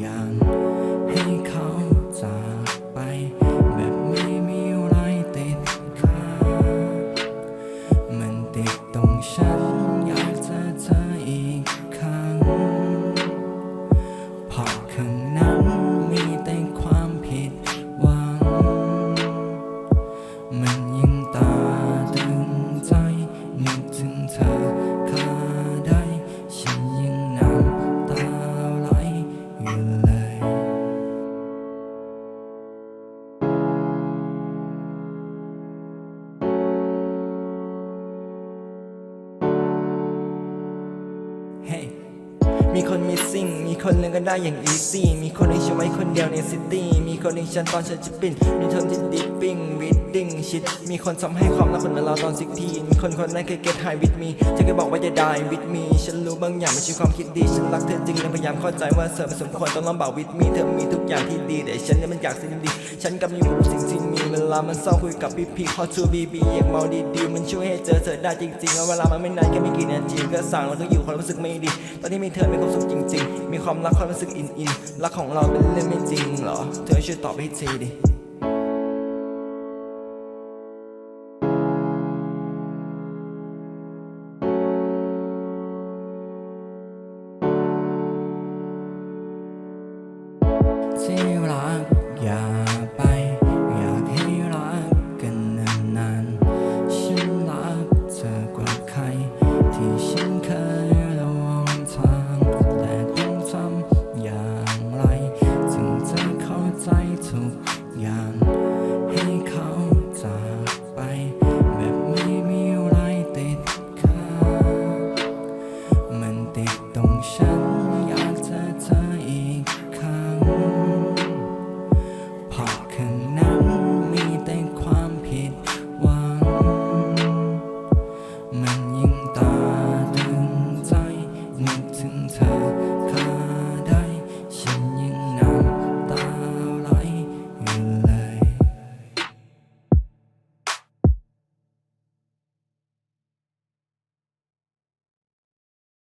อย่างให้เขาใจ มีคนมิสซิ่งมีคนเลือกกันได้อย่างอีซี่มีคนที่ฉันไว้คนเดียวในซิตี้ มีคนที่ฉันตอนฉันจะปินมีเทอที่ดิปปิ้งวิดดิ้งชิดมีคนทำให้ความรักคนเหมือนเราตอนสิกทีมีคนคนนั้นเคยเก็ตไฮวิดมีเธอเคยบอกว่าจะได้วิดมีฉันรู้บางอย่างม่ใช่ความคิดดี ฉันรักเธอจริงและพยายามเข้าใจว่าเธอไม่สมควรต้องลำบากวิดมีเธอมีทุกอย่างที่ดี แต่ฉันเนี่ยมันอยากสิ่งดี ฉันกำลังอยู่กับสิ่งที่มี ลามันเศร้าคุยกับพี่พี่ขอทูบีบีอยากเมาดีๆมันช่วยให้เจอเธอได้จริงๆแล้วเวลามันไม่นานแค่ไม่กี่นาทีก็สั่งแล้วก็อยู่ความรู้สึกไม่ดี ตอนที่มีเธอมีความสุขจริง ๆ มีความรักความรู้สึกอินอินรักของเราเป็นเรื่องไม่จริงเหรอ เธอช่วยตอบให้ทีดิที่รักอย่า